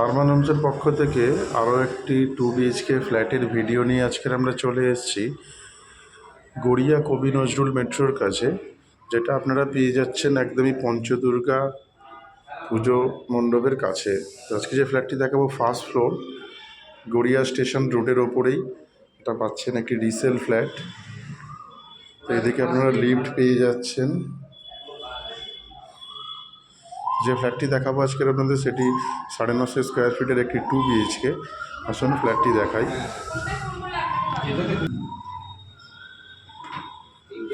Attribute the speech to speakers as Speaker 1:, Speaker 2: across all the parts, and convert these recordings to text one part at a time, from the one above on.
Speaker 1: আরমান হোমসের পক্ষ থেকে আরও একটি টু বিএইচকে ফ্ল্যাটের ভিডিও নিয়ে আজকের আমরা চলে এসেছি গড়িয়া কবি নজরুল মেট্রোর কাছে, যেটা আপনারা পেয়ে যাচ্ছেন একদমই পঞ্চদুর্গা পুজো মণ্ডপের কাছে। আজকে যে ফ্ল্যাটটি দেখাবো ফার্স্ট ফ্লোর গড়িয়া স্টেশন রোডের ওপরেই, এটা পাচ্ছেন একটি রিসেল ফ্ল্যাট এদিকে আপনারা লিফট পেয়ে যাচ্ছেন। যে ফ্ল্যাটটি দেখাবো আজকের আপনাদের, সেটি সাড়ে নশো স্কোয়ার ফিটের একটি টু বিএইচকে আসুন ফ্ল্যাটটি দেখাই।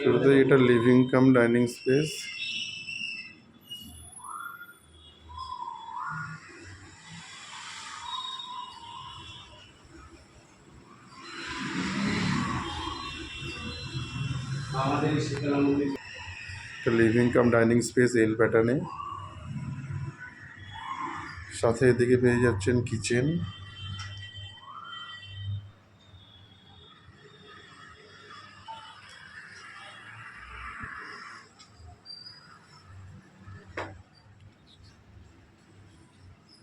Speaker 1: শুরুতে এটা living cum dining space living cum dining space L প্যাটার্নে সাথে এদিকে পেয়ে যাচ্ছেন কিচেন।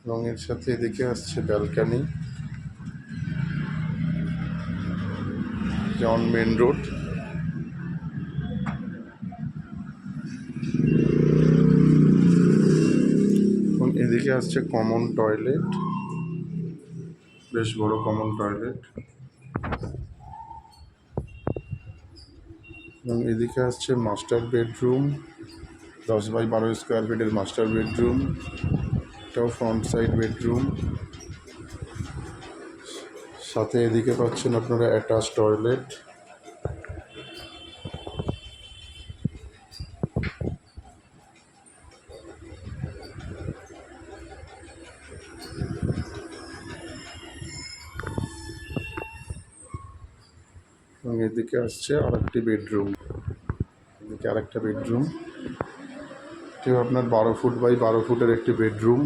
Speaker 1: এবং এর সাথে এদিকে আসছে ব্যালকানি। জন মেন রোড এদিকে আসছে কমন টয়লেট বেশ বড় কমন টয়লেট এবং এদিকে আসছে মাস্টার বেডরুম দশ বাই বারো স্কোয়ার ফিটের মাস্টার বেডরুম এটাও ফ্রন্ট সাইড বেডরুম সাথে এদিকে পাচ্ছেন আপনারা অ্যাটাচ টয়লেট এবং এদিকে আসছে আরেকটি বেডরুম। এদিকে আরেকটা বেডরুম। এটিও আপনার বারো ফুট বাই বারো ফুটের একটি বেডরুম।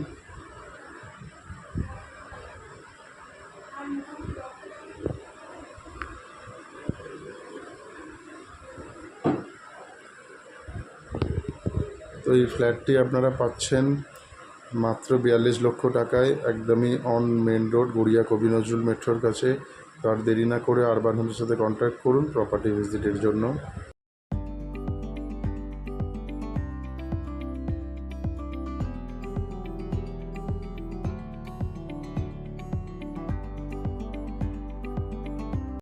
Speaker 1: তো এই ফ্ল্যাটটি আপনারা পাচ্ছেন মাত্র বিয়াল্লিশ লক্ষ টাকায় একদমই অন মেন রোড গড়িয়া কবি নজরুল মেট্রোর কাছে। তো আর দেরি না করে আরবান হোমের সাথে কন্ট্যাক্ট করুন প্রপার্টি ভিজিটের জন্য।